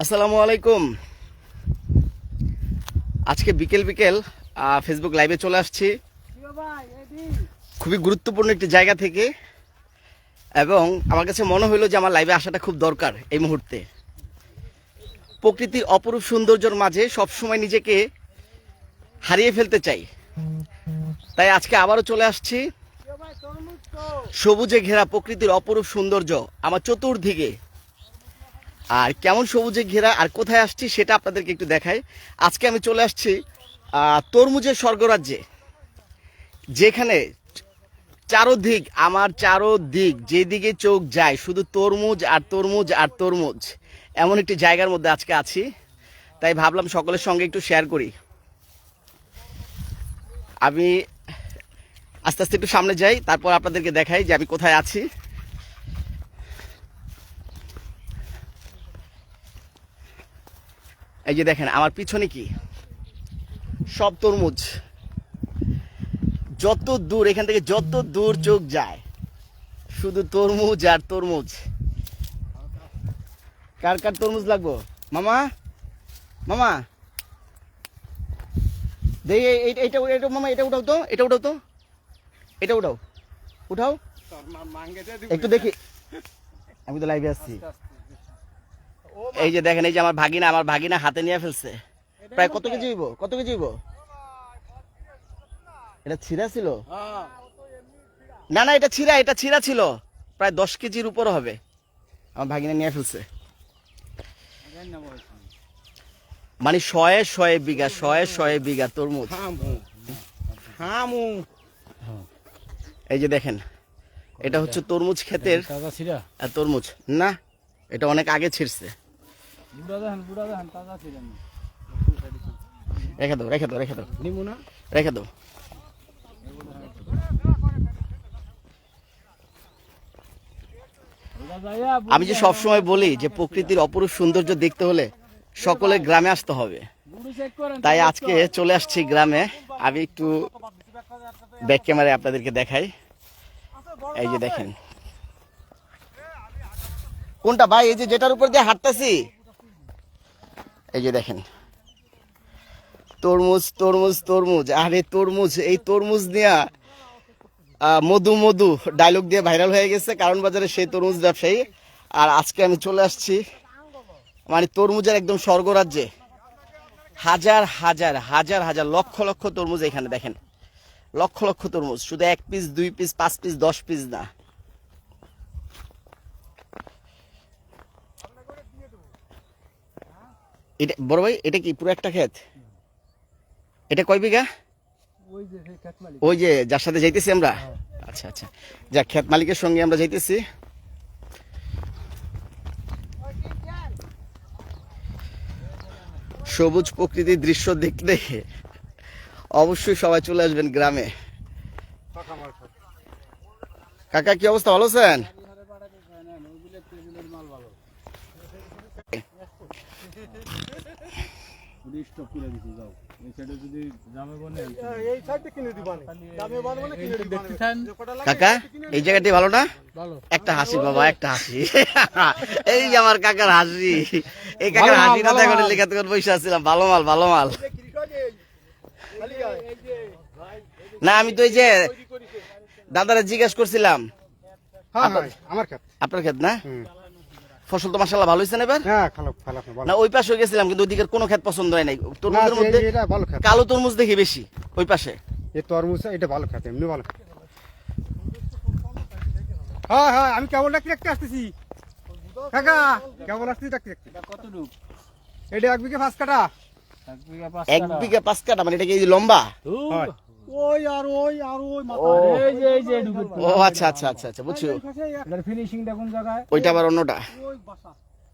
আসসালামু আলাইকুম। আজকে বিকেল বিকেল ফেসবুক লাইভে চলে আসছি। খুবই গুরুত্বপূর্ণ একটি জায়গা থেকে, এবং আমার কাছে মনে হলো যে আমার লাইভে আসাটা খুব দরকার এই মুহূর্তে। প্রকৃতির অপরূপ সৌন্দর্যের মাঝে সবসময় নিজেকে হারিয়ে ফেলতে চাই। তাই আজকে আবারও চলে আসছি। সবুজে ঘেরা প্রকৃতির অপরূপ সৌন্দর্য আমার চতুর্দিকে। আর কেমন সবুজে ঘেরা আর কোথায় আসছি সেটা আপনাদেরকে একটু দেখাই। আজকে আমি চলে আসছি তরমুজের স্বর্গরাজ্যে, যেখানে চারোদিক, আমার চারোদিক, যেদিকে চোখ যায়, শুধু তরমুজ আর তরমুজ আর তরমুজ, এমন একটি জায়গার মধ্যে আজকে আছি। তাই ভাবলাম সকলের সঙ্গে একটু শেয়ার করি। আমি আস্তে আস্তে একটু সামনে যাই, তারপর আপনাদেরকে দেখাই যে আমি কোথায় আছি। এই যে দেখেন আমার পিছনে কি? সব তরমুজ। যত দূর এখান থেকে যত দূর চোখ যায় শুধু তরমুজ আর তরমুজ। কার কার তরমুজ লাগবো? মামা? মামা? দেখি এই- এটা মামা এটা উঠাও তো এটা উঠাও তো। এটা উঠাও। উঠাও। একটু দেখি। আমি তো লাইভে আসছি এই যে দেখেন এই যে আমার ভাগিনা আমার ভাগিনা হাতে নিয়ে ফেলছে। প্রায় কত কেজি হইব? কত কেজি হইব? এটা ছিঁড়া ছিল? না না এটা ছিঁড়া এটা ছিঁড়া ছিল। প্রায় দশ কেজির উপর হবে। আমার ভাগিনা নিয়ে ফেলছে। মানে শয়ে শয়ে বিঘা শয়ে শয়ে বিঘা তরমুজ। হামু। এই যে দেখেন এটা হচ্ছে তরমুজ ক্ষেতের তরমুজ। না এটা অনেক আগে ছিঁড়ছে। বুড়া দেখান বুড়া দেখান তাজা ছিড়া রেখে দাও রেখে দাও রেখে দাও। নিমু না? রেখে দাও। আমি যে সবসময় বলি যে প্রকৃতির অপরূপ সৌন্দর্য দেখতে হলে সকলে গ্রামে আসতে হবে। তাই আজকে চলে আসছি গ্রামে। আমি একটু ব্যাক ক্যামেরায় আপনাদেরকে দেখাই। এই যে দেখেন। কোনটা ভাই? এই যে যেটার উপর দিয়ে হাঁটতেছি। এই যে দেখেন। তরমুজ তরমুজ তরমুজ। আরে তরমুজ, এই তরমুজ নিয়ে মধু মধু ডায়লগ দিয়ে ভাইরাল হয়ে গেছে, কারণ বাজারে সেই তরমুজ ব্যবসায়ী। আর আজকে আমি চলে আসছি মানে তরমুজের একদম স্বর্গরাজ্যে। হাজার হাজার হাজার হাজার, লক্ষ লক্ষ তরমুজ এখানে দেখেন। লক্ষ লক্ষ তরমুজ। শুধু এক পিস দুই পিস পাঁচ পিস দশ পিস না। এটা বড় ভাই এটা কি পুরো একটা ক্ষেত? এটা কয় বিঘা? ওই যে যার সাথে যাইতেছি আমরা? আচ্ছা আচ্ছা। যা ক্ষেত মালিকের সঙ্গে আমরা যাইতেছি। সবুজ প্রকৃতির দৃশ্য দেখতে দেখে অবশ্যই সবাই চলে আসবেন গ্রামে। কাকা কি অবস্থা? ভালো আছেন? বুড়ি স্টপ করে দিছি যাও এই সাইডে যদি জামে বনে এই সাইডে কিনে দিবানে দামে বানবো না। কিনে কাকা এই জায়গাটি ভালো না? ভালো। একটা হাসি বাবা একটা হাসি। এই যে আমার কাকার হাসি। এই কাকার হাসিটা দেখো লেখা তখন বসে আসছিলাম ভালো মাল ভালো মাল। না আমি তো এই যে দাদারা জিজ্ঞেস করছিলাম। হ্যাঁ হ্যাঁ আমার আপনার ক্ষেত না? ফসল তো মাসাল্লাহ ভালো হয়েছে না এবার? হ্যাঁ ভালো না ওই পাশে গেছিলাম কিন্তু ওইদিকের কোনো ক্ষেত পছন্দ হয় নাই। তরমুজের মধ্যে এটা ভালো খেতে কালো তরমুজ দেখি বেশি ওই পাশে। এই তরমুজ এটা ভালো খেতে এমনি ভালো হ্যাঁ হ্যাঁ আমি কেবল ডাকতে ডাকতে আসতেছি। কাকা কেবল আসতেছি ডাকতে ডাকতে। কত ডুব এটা এক বিঘে পাঁচ কাটা এক বিঘা পাঁচ এক বিঘা পাঁচ কাটা মানে এটা কি লম্বা? হয়। ওই আর ওই আর ওই ও। এই যে এই যে ও আচ্ছা আচ্ছা আচ্ছা আচ্ছা বুঝছ। এটার ফিনিশিংটা কোন জায়গায়? ওইটা আবার অন্যটা।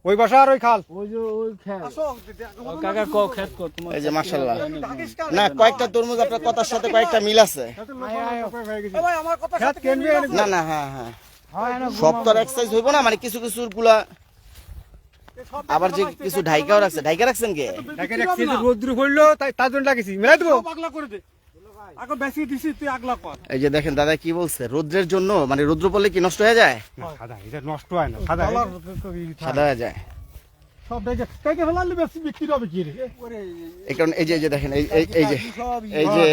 ওই বাসা। আর ওই খাল? ওই যে ওই খেত কাকা ক খেত কর তোমার এই যে না কয়েকটা তরমুজ আপনার কথার সাথে কয়েকটা মিল আছে। না না হ্যাঁ হ্যাঁ। হয় সব তো এক সাইজ হইব না মানে কিছু কিছু গুলা আবার যে কিছু ঢাইকাও রাখছে ঢাইকা রাখছেন কে? রাখছি রোদ্র তাই তার জন্য মিলাই দেবো? পাগলা করে দে। আগে বেশি দিছি তুই আগলা কর। এই যে দেখেন দাদা কি বলছে? রৌদ্রের জন্য মানে রৌদ্র পড়লে কি নষ্ট হয়ে যায়? সাদা এটা নষ্ট হয় না সাদা। সাদা হয়ে যায়। সব দেখে দেখে ফেলালে বেশি বিক্রি হবে কি রে? এই যে এই যে দেখেন এই এই- এই যে এই যে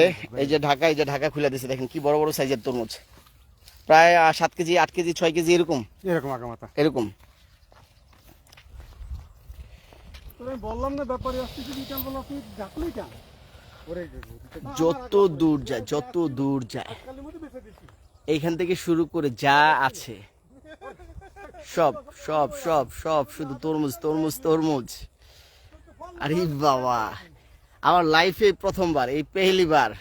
এই যে ঢাকা এই যে ঢাকা খুলে দিছে দেখেন কি বড় বড় সাইজের তরমুজ। প্রায় সাত কেজি আট কেজি ছয় কেজি এরকম। এরকম এরকম। বললাম না ব্যাপারে কি কেন? যত দূর যায় যত দূর যায়। এইখান থেকে শুরু করে যা আছে। সব সব সব সব শুধু তরমুজ তরমুজ তরমুজ। আরে বাবা আমার লাইফে প্রথমবার এই পেহলিবার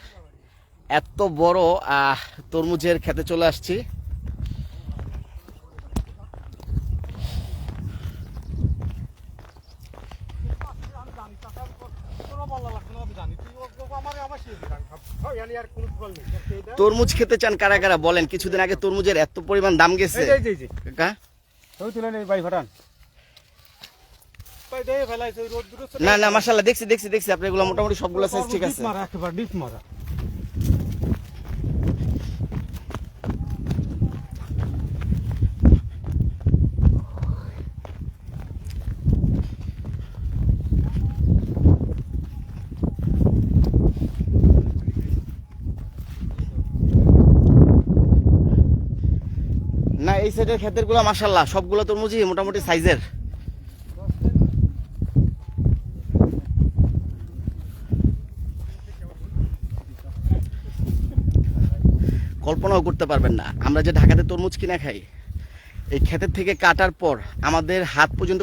এত বড় আহ, তরমুজের খেতে চলে আসছি তোরা বলা লাগছে না আমি জানি তুই ও- ও আমারে আমার সে ইয়ানি আর কোনো ফল নেই তরমুজ খেতে চান কারা কারা? বলেন কিছুদিন আগে তরমুজের এত পরিমাণ দাম গেছে। না না মাসাল্লাহ দেখছি দেখছি দেখছি আপনি এগুলো মোটামুটি সবগুলো সাইজ ঠিক আছে। এই সাইডের ক্ষেতেরগুলো মাসাল্লাহ সবগুলো তরমুজই মোটামুটি সাইজের। কল্পনাও করতে পারবেন না। আমরা যে ঢাকাতে তরমুজ কিনে খাই, এই ক্ষেতের থেকে কাটার পর আমাদের হাত পর্যন্ত